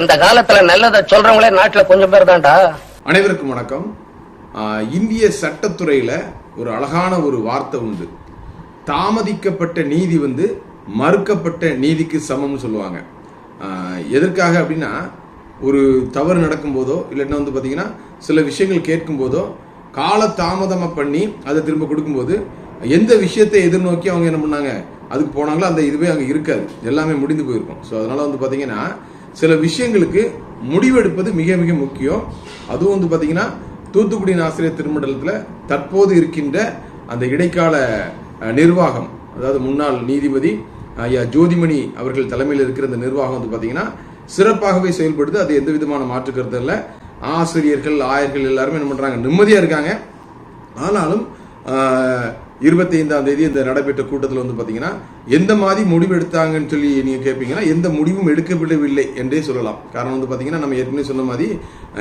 இந்த காலத்துல நல்லதை சொல்றவங்களே நாட்டுல கொஞ்சம் பேர் தான்டா. அனைவருக்கும் வணக்கம். இந்திய சட்டத்துறையில ஒரு அழகான ஒரு வார்த்தை உண்டு. தாமதிக்கப்பட்ட நீதி வந்து மறுக்கப்பட்ட நீதிக்கு சமம்னு சொல்லுவாங்க. எதற்காக அப்படின்னா ஒரு தவறு நடக்கும்போதோ இல்லைன்னா வந்து பார்த்தீங்கன்னா சில விஷயங்கள் கேட்கும்போதோ கால தாமதமாக பண்ணி அதை திரும்ப கொடுக்கும்போது எந்த விஷயத்தை எதிர்நோக்கி அவங்க என்ன பண்ணாங்க? அதுக்கு போனாங்களோ அந்த இதுவே அங்கே இருக்காது. எல்லாமே முடிந்து போயிருக்கும். ஸோ அதனால வந்து பார்த்தீங்கன்னா சில விஷயங்களுக்கு முடிவெடுப்பது மிக மிக முக்கியம். அதுவும் வந்து பார்த்தீங்கன்னா தூத்துக்குடி ஆசிரியர் திருமண்டலத்தில் தற்போது இருக்கின்ற அந்த இடைக்கால நிர்வாகம் அதாவது முன்னாள் நீதிபதி ஐயா ஜோதிமணி அவர்கள் தலைமையில் இருக்கிற அந்த நிர்வாகம் வந்து பார்த்தீங்கன்னா சிறப்பாகவே செயல்படுது. அது எந்த விதமான மாற்றுக்கிறது இல்லை. ஆசிரியர்கள் ஆயர்கள் எல்லாருமே என்ன பண்ணுறாங்க நிம்மதியாக இருக்காங்க. ஆனாலும் இருபத்தி ஐந்தாம் தேதி இந்த நடைபெற்ற கூட்டத்தில் வந்து பார்த்தீங்கன்னா எந்த மாதிரி முடிவு எடுத்தாங்கன்னு சொல்லி நீங்கள் கேட்பீங்கன்னா எந்த முடிவும் எடுக்கப்படவில்லை என்றே சொல்லலாம். காரணம் வந்து பார்த்தீங்கன்னா நம்ம ஏற்கனவே சொன்ன மாதிரி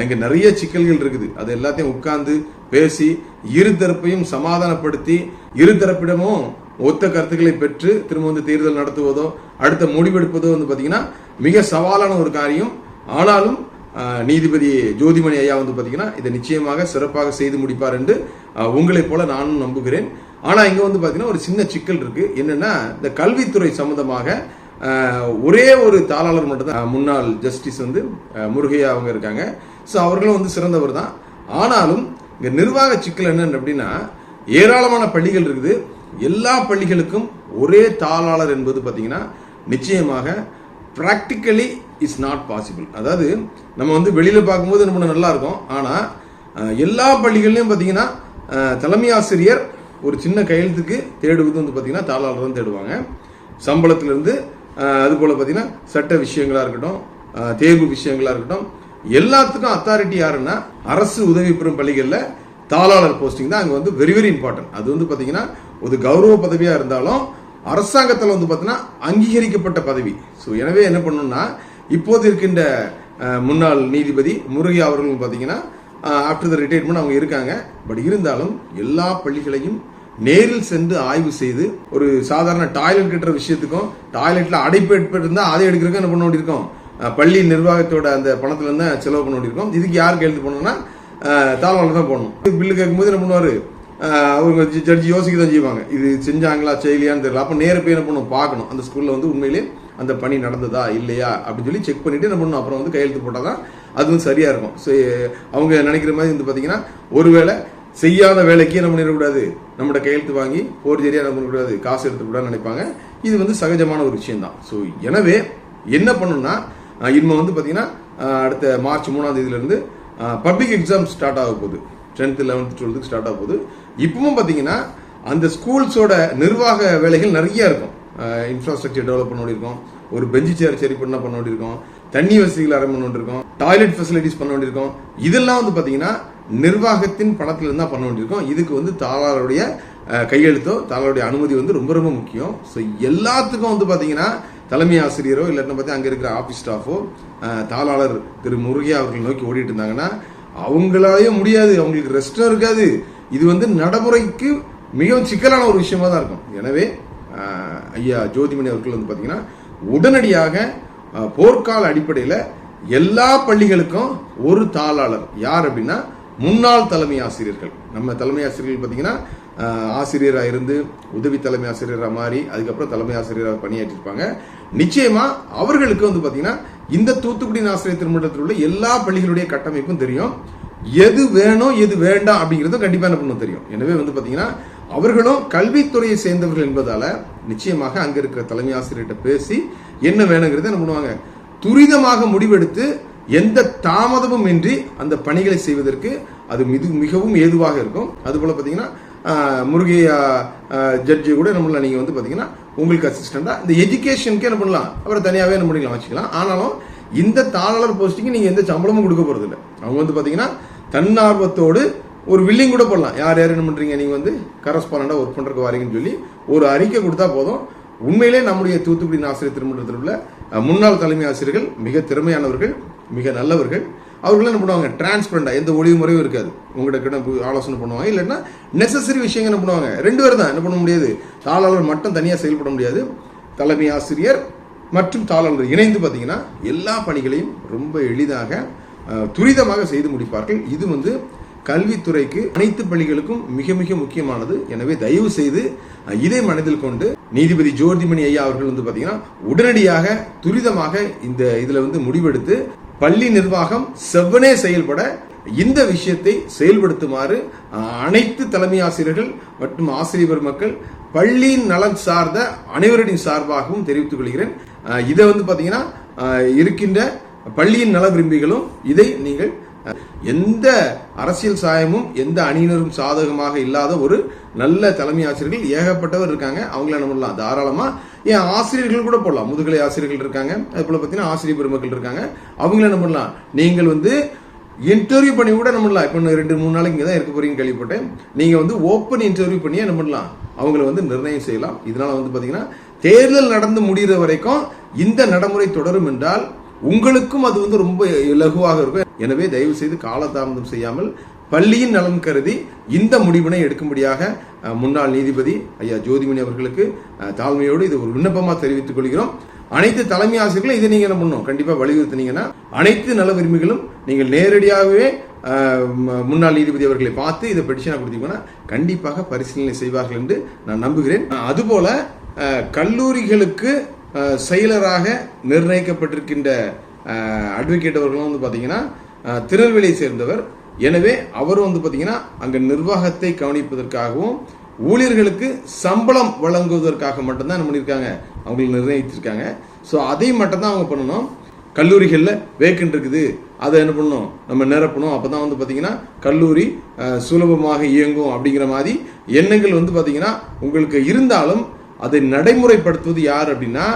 இங்கே நிறைய சிக்கல்கள் இருக்குது. அது எல்லாத்தையும் உட்கார்ந்து பேசி இரு தரப்பையும் சமாதானப்படுத்தி இருதரப்பிடமும் ஒத்த கருத்துக்களை பெற்று திரும்ப வந்து தேர்தல் நடத்துவதோ அடுத்த முடிவெடுப்பதோ வந்து பார்த்தீங்கன்னா மிக சவாலான ஒரு காரியம். ஆனாலும் நீதிபதி ஜோதிமணி ஐயா வந்து பார்த்தீங்கன்னா இதை நிச்சயமாக சிறப்பாக செய்து முடிப்பார் என்று உங்களைப் போல நானும் நம்புகிறேன். ஆனால் இங்கே வந்து பார்த்தீங்கன்னா ஒரு சின்ன சிக்கல் இருக்குது என்னென்னா இந்த கல்வித்துறை சம்மந்தமாக ஒரே ஒரு தாளாளர் மட்டும்தான் முன்னாள் ஜஸ்டிஸ் வந்து முருகையா அவங்க இருக்காங்க. ஸோ அவர்களும் வந்து சிறந்தவர் தான். ஆனாலும் இங்கே நிர்வாக சிக்கல் என்ன அப்படின்னா ஏராளமான பள்ளிகள் இருக்குது. எல்லா பள்ளிகளுக்கும் ஒரே தாளாளர் என்பது பார்த்தீங்கன்னா நிச்சயமாக ப்ராக்டிக்கலி இஸ் நாட் பாசிபிள் அதாவது நம்ம வந்து வெளியில் பார்க்கும்போது நம்ம நல்லா இருக்கும். ஆனால் எல்லா பள்ளிகள்லையும் பார்த்தீங்கன்னா தலைமை ஆசிரியர் ஒரு சின்ன கையெழுத்துக்கு தேடுவது வந்து பார்த்தீங்கன்னா தாளாளர் தான் தேடுவாங்க. சம்பளத்திலிருந்து அதுபோல் பார்த்திங்கன்னா பார்த்தீங்கன்னா சட்ட விஷயங்களாக இருக்கட்டும் தேர்வு விஷயங்களாக இருக்கட்டும் எல்லாத்துக்கும் அத்தாரிட்டி யாருன்னா அரசு உதவி பெறும் பள்ளிகளில் தாளாளர் போஸ்டிங் தான் அங்கே வந்து வெரி வெரி இம்பார்ட்டன்ட் அது வந்து பார்த்தீங்கன்னா ஒரு கௌரவ பதவியாக இருந்தாலும் அரசாங்கத்தில் வந்து பார்த்தீங்கன்னா அங்கீகரிக்கப்பட்ட பதவி. ஸோ எனவே என்ன பண்ணணும்னா இப்போது இருக்கின்ற முன்னாள் நீதிபதி முருகி அவர்களும் பார்த்தீங்கன்னா ஆஃப்டர் த ரிட்டையர்மெண்ட் அவங்க இருக்காங்க. பட் இருந்தாலும் எல்லா பள்ளிகளையும் நேரில் சென்று ஆய்வு செய்து ஒரு சாதாரண டாய்லெட் கட்டுற விஷயத்துக்கும் டாய்லெட்ல அடைப்பு ஏற்பட்டிருந்தா அதை எடுக்கிறதுக்கு என்ன பண்ண வேண்டியிருக்கும்? பள்ளி நிர்வாகத்தோட அந்த பணத்துல இருந்து செலவு பண்ண வேண்டியிருக்கோம். இதுக்கு யார் எழுதி பண்ணணும்னா தாழ்வாளர் தான் போடணும். பில்லு கேட்கும்போது என்ன பண்ணுவார்? அவங்க ஜட்ஜி யோசிக்க தான் செய்வாங்க. இது செஞ்சாங்களா செய்யலையான்னு தெரியல. அப்போ நேர போய் என்ன பண்ணும் பார்க்கணும். அந்த ஸ்கூலில் வந்து உண்மையிலே அந்த பணி நடந்ததா இல்லையா? அப்படின்னு சொல்லி செக் பண்ணிட்டு என்ன பண்ணணும்? அப்புறம் வந்து கையெழுத்து போட்டால் தான் அது வந்து இருக்கும். ஸோ அவங்க நினைக்கிற மாதிரி வந்து பார்த்தீங்கன்னா ஒருவேளை செய்யாத வேலைக்கு என்ன பண்ணிடக்கூடாது நம்மளோட கையெழுத்து வாங்கி போர்ஜரியா என்ன பண்ணக்கூடாது காசு எடுத்துக்கூடாதுன்னு நினைப்பாங்க. இது வந்து சகஜமான ஒரு விஷயம் தான் ஸோ எனவே என்ன பண்ணணும்னா ஆஹ் இனிமே வந்து பார்த்தீங்கன்னா அடுத்த மார்ச் மூணாம் தேதியிலேருந்து பப்ளிக் எக்ஸாம் ஸ்டார்ட் ஆக போகுது. டென்த்து லெவன்த்து டுவெல்த்துக்கு ஸ்டார்ட் ஆக போகுது. இப்பவும் பார்த்தீங்கன்னா அந்த ஸ்கூல்ஸோட நிர்வாக வேலைகள் நிறைய இருக்கும். இன்ஃப்ராஸ்ட்ரக்சர் டெவலப் பண்ண வேண்டியிருக்கும் ஒரு பெஞ்சு சேர் சரி பண்ண பண்ண வேண்டியிருக்கும் தண்ணி வசதிகள் அரேஞ்ச் பண்ண வேண்டியிருக்கோம் டாய்லெட் ஃபெசிலிட்டிஸ் பண்ண வேண்டியிருக்கும் இதெல்லாம் வந்து பார்த்தீங்கன்னா நிர்வாகத்தின் பணத்தில் இருந்தால் பண்ண வேண்டியிருக்கும். இதுக்கு வந்து தாளாளருடைய கையெழுத்தோ தாளாளருடைய அனுமதி வந்து ரொம்ப ரொம்ப முக்கியம். ஸோ எல்லாத்துக்கும் வந்து பார்த்தீங்கன்னா தலைமை ஆசிரியரோ இல்லாட்டினா பார்த்தா அங்கே இருக்கிற ஆஃபீஸ் ஸ்டாஃபோ தாளாளர் திரு முருகையா அவர்கள் நோக்கி ஓடிட்டு இருந்தாங்கன்னா அவங்களாலேயே முடியாது. அவங்களுக்கு ரெஸ்டும் இருக்காது. இது வந்து நடைமுறைக்கு மிகவும் சிக்கலான ஒரு விஷயமா தான் இருக்கும். எனவே ஐயா ஜோதிமணி அவர்கள் வந்து பார்த்தீங்கன்னா உடனடியாக போர்க்கால அடிப்படையில் எல்லா பள்ளிகளுக்கும் ஒரு தாளாளர். யார் அப்படின்னா முன்னாள் தலைமை ஆசிரியர்கள். நம்ம தலைமை ஆசிரியர்கள் பார்த்தீங்கன்னா ஆசிரியராக இருந்து உதவி தலைமை ஆசிரியராக மாறி அதுக்கப்புறம் தலைமை ஆசிரியராக பணியாற்றிருப்பாங்க. நிச்சயமாக அவர்களுக்கு வந்து பார்த்தீங்கன்னா இந்த தூத்துக்குடி ஆசிரியர் திருமணத்தில் உள்ள எல்லா பள்ளிகளுடைய கட்டமைப்பும் தெரியும். எது வேணும் எது வேண்டாம் அப்படிங்கிறதும் கண்டிப்பாக என்ன பண்ணணும் தெரியும். எனவே வந்து பார்த்தீங்கன்னா அவர்களும் கல்வித்துறையை சேர்ந்தவர்கள் என்பதால் நிச்சயமாக அங்கே இருக்கிற தலைமை ஆசிரியர்கிட்ட பேசி என்ன வேணுங்கிறத என்ன பண்ணுவாங்க? துரிதமாக முடிவெடுத்து எந்த தாமதமும் இன்றி அந்த பணிகளை செய்வதற்கு அது மிது மிகவும் ஏதுவாக இருக்கும். அதுபோல் பார்த்தீங்கன்னா முருகையா ஜட்ஜி கூட நம்மள நீங்கள் வந்து பார்த்தீங்கன்னா உங்களுக்கு அசிஸ்டண்டாக இந்த எஜுகேஷனுக்கே என்ன பண்ணலாம்? அவரை தனியாகவே என்ன பண்ணிக்கலாம் வச்சுக்கலாம். ஆனாலும் இந்த தாளாளர் போஸ்டிங்கு நீங்கள் எந்த சம்பளமும் கொடுக்க போகிறது இல்லை அவங்க வந்து பார்த்தீங்கன்னா தன்னார்வத்தோடு ஒரு வில்லிங் கூட போடலாம். யார் யார் என்ன பண்ணுறீங்க நீங்கள் வந்து கரஸ்பாண்டாக ஒர்க் பண்ணுறக்கு வாரீங்கன்னு சொல்லி ஒரு அறிக்கை கொடுத்தா போதும். உண்மையிலே நம்முடைய தூத்துக்குடி ஆசிரியர் திருமணத்தில் உள்ள முன்னாள் தலைமை ஆசிரியர்கள் மிக திறமையானவர்கள். மிக நல்லவர்கள். அவர்கள் என்ன பண்ணுவாங்க? டிரான்ஸ்பரண்டாக எந்த ஒளிவு முறையும் இருக்காது. உங்கள்கிட்ட கிட்ட ஆலோசனை பண்ணுவாங்க. இல்லைன்னா நெசசரி விஷயங்கள் என்ன பண்ணுவாங்க? ரெண்டு பேர் தான் என்ன பண்ண முடியாது? தாளாளர் மட்டும் தனியாக செயல்பட முடியாது. தலைமை ஆசிரியர் மற்றும் தாளாளர் இணைந்து பார்த்தீங்கன்னா எல்லா பணிகளையும் ரொம்ப எளிதாக துரிதமாக செய்து முடிப்பார்கள். இது வந்து கல்வித்துறைக்கு அனைத்து பள்ளிகளுக்கும் மிக மிக முக்கியமானது. எனவே தயவு செய்து இதை மனதில் கொண்டு நீதிபதி ஜோதிமணி ஐயா அவர்கள் வந்து பார்த்தீங்கன்னா உடனடியாக துரிதமாக இந்த இதில் வந்து முடிவெடுத்து பள்ளி நிர்வாகம் செவ்வனே செயல்பட இந்த விஷயத்தை செயல்படுத்துமாறு அனைத்து தலைமை ஆசிரியர்கள் மற்றும் ஆசிரியர் பெருமக்கள் பள்ளியின் நலன் சார்ந்த அனைவரின் சார்பாகவும் தெரிவித்துக் கொள்கிறேன். இதை வந்து பார்த்தீங்கன்னா இருக்கின்ற பள்ளியின் நல விரும்பிகளும் இதை நீங்கள் எந்த அரசியல் சாயமும் எந்த அணியினரும் சாதகமாக இல்லாத ஒரு நல்ல தலைமை ஆசிரியர்கள் ஏகப்பட்டவர் இருக்காங்க. அவங்கள என்ன பண்ணலாம் தாராளமா ஏன் ஆசிரியர்கள் கூட போடலாம். முதுகலை ஆசிரியர்கள் இருக்காங்க. அது போல பார்த்தீங்கன்னா ஆசிரியர் பெருமக்கள் இருக்காங்க. அவங்கள என்ன பண்ணலாம் நீங்கள் வந்து இன்டர்வியூ பண்ணி கூட நம்பலாம். பண்ணலாம் இப்போ ரெண்டு மூணு நாளைக்கு இங்கே தான் இருக்க போறீங்கன்னு கேள்விப்பட்டேன். நீங்க வந்து ஓப்பன் இன்டர்வியூ பண்ணி என்ன பண்ணலாம் அவங்கள வந்து நிர்ணயம் செய்யலாம். இதனால வந்து பாத்தீங்கன்னா தேர்தல் நடந்து முடிகிற வரைக்கும் இந்த நடைமுறை தொடரும் என்றால் உங்களுக்கும் அது வந்து ரொம்ப இலகுவாக இருக்கும். எனவே தயவு செய்து காலதாமதம் செய்யாமல் பள்ளியின் நலன் கருதி இந்த முடிவினை எடுக்கும்படியாக முன்னாள் நீதிபதி ஐயா ஜோதிமணி அவர்களுக்கு தாழ்மையோடு இது ஒரு விண்ணப்பமாக தெரிவித்துக் கொள்கிறோம். அனைத்து தலைமை ஆசிரியர்களும் இதை நீங்கள் என்ன பண்ணணும்? கண்டிப்பாக வலியுறுத்தினீங்கன்னா அனைத்து நல உரிமைகளும் நீங்கள் நேரடியாகவே முன்னாள் நீதிபதி அவர்களை பார்த்து இதை பெட்டிஷனாக கொடுத்தீங்கன்னா கண்டிப்பாக பரிசீலனை செய்வார்கள் என்று நான் நம்புகிறேன். அதுபோல கல்லூரிகளுக்கு செயலராக நிர்ணயிக்கப்பட்டிருக்கின்ற அட்வொகேட் அவர்களும் வந்து பார்த்தீங்கன்னா திருநெல்வேலியை சேர்ந்தவர். எனவே அவர் வந்து பார்த்தீங்கன்னா அங்கே நிர்வாகத்தை கவனிப்பதற்காகவும் ஊழியர்களுக்கு சம்பளம் வழங்குவதற்காக மட்டும்தான் என்ன பண்ணியிருக்காங்க அவங்களுக்கு நிர்ணயித்திருக்காங்க. ஸோ அதை மட்டும்தான் அவங்க பண்ணணும். கல்லூரிகளில் வேக்கன்ட் இருக்குது. அதை என்ன பண்ணணும்? நம்ம நிரப்பணும். அப்போ தான் வந்து பார்த்தீங்கன்னா கல்லூரி சுலபமாக இயங்கும் அப்படிங்கிற மாதிரி எண்ணங்கள் வந்து பார்த்தீங்கன்னா உங்களுக்கு இருந்தாலும் அதை நடைமுறைப்படுத்துவது யார் அப்படின்னா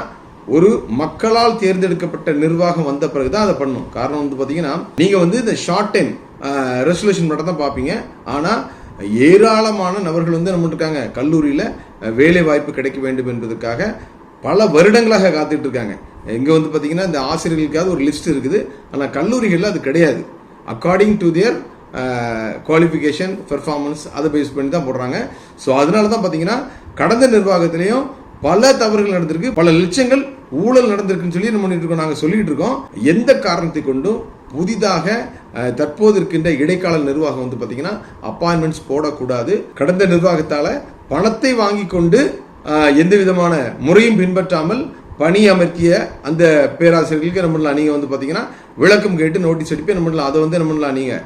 ஒரு மக்களால் தேர்ந்தெடுக்கப்பட்ட நிர்வாகம் வந்த பிறகு தான் அதை பண்ணும். காரணம் வந்து பார்த்தீங்கன்னா நீங்கள் வந்து இந்த ஷார்ட் டைம் ரெசல்யூஷன் மட்டும் தான் பார்ப்பீங்க ஆனால் ஏராளமான நபர்கள் வந்து நம்ம இருக்காங்க. கல்லூரியில் வேலை வாய்ப்பு கிடைக்க வேண்டும் என்பதற்காக பல வருடங்களாக காத்துட்டு இருக்காங்க. இங்கே வந்து பார்த்தீங்கன்னா இந்த ஆசிரியர்களுக்காவது ஒரு லிஸ்ட் இருக்குது. ஆனால் கல்லூரிகளில் அது கிடையாது. According to their qualification performance அதை பேஸ் பண்ணி தான் போடுறாங்க. ஸோ அதனால தான் பார்த்தீங்கன்னா கடந்த நிர்வாகத்திலையும் பல தவறுகள் நடந்திருக்கு. பல லட்சங்கள் ஊழல் நடந்திருக்குன்னு சொல்லி நம்ம பண்ணிட்டு இருக்கோம் நாங்கள் சொல்லிட்டு இருக்கோம். எந்த காரணத்தை கொண்டும் புதிதாக தற்போது இருக்கின்ற இடைக்கால நிர்வாகம் வந்து பார்த்தீங்கன்னா அப்பாயின்மெண்ட்ஸ் போடக்கூடாது. கடந்த நிர்வாகத்தால் பணத்தை வாங்கி கொண்டு எந்த விதமான முறையும் பின்பற்றாமல் பணி அமர்த்திய அந்த பேராசிரியர்களுக்கு என்ன பண்ணலாம் நீங்கள் வந்து பார்த்தீங்கன்னா விளக்கம் கேட்டு நோட்டீஸ் அடிப்பேன் என்ன பண்ணலாம் அதை வந்து என்ன பண்ணலாம் நீங்கள்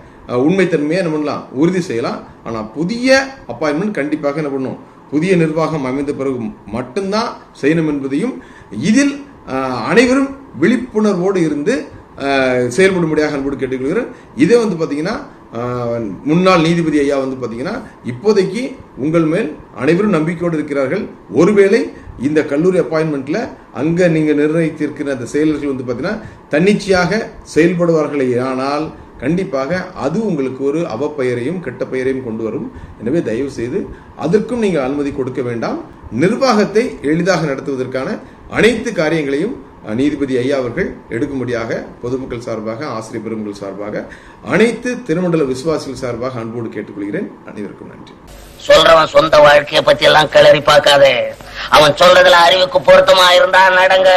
உண்மைத்தன்மையை என்ன பண்ணலாம்? உறுதி செய்யலாம். ஆனால் புதிய அப்பாயின்மெண்ட் கண்டிப்பாக என்ன பண்ணும் புதிய நிர்வாகம் அமைந்த பிறகு மட்டும்தான் செய்யணும் என்பதையும் இதில் அனைவரும் விழிப்புணர்வோடு இருந்து செயல்படும்படியாக அன்போடு கேட்டுக்கொள்கிறேன். இதே வந்து பார்த்தீங்கன்னா முன்னாள் நீதிபதி ஐயா வந்து பார்த்தீங்கன்னா இப்போதைக்கு உங்கள் மேல் அனைவரும் நம்பிக்கையோடு இருக்கிறார்கள். ஒருவேளை இந்த கல்லூரி அப்பாயின்மெண்ட்ல அங்கே நீங்கள் நிர்ணயித்திருக்கிற அந்த செயலர்கள் வந்து பார்த்தீங்கன்னா தன்னிச்சையாக செயல்படுவார்களே. ஆனால் கண்டிப்பாக அது உங்களுக்கு ஒரு அவப்பெயரையும் கெட்ட பெயரையும் கொண்டு வரும். எனவே தயவு செய்து அதற்கும் நீங்கள் அனுமதி கொடுக்க வேண்டாம். நிர்வாகத்தை எளிதாக நடத்துவதற்கான அனைத்து காரியங்களையும் நீதிபதி ஐயா அவர்கள் எடுக்கும்படியாக பொதுமக்கள் சார்பாக ஆசிரியர் பெருமக்கள் சார்பாக அனைத்து திருமண்டல விசுவாசிகள் சார்பாக அன்போடு கேட்டுக்கொள்கிறேன். அனைவருக்கும் நன்றி. சொல்றவன் சொந்த வாழ்க்கையை பத்தி எல்லாம் கிளறி பார்க்காதே. அவன் சொல்றதுல அறிவுக்கு பொருத்தமா இருந்தா நடங்க.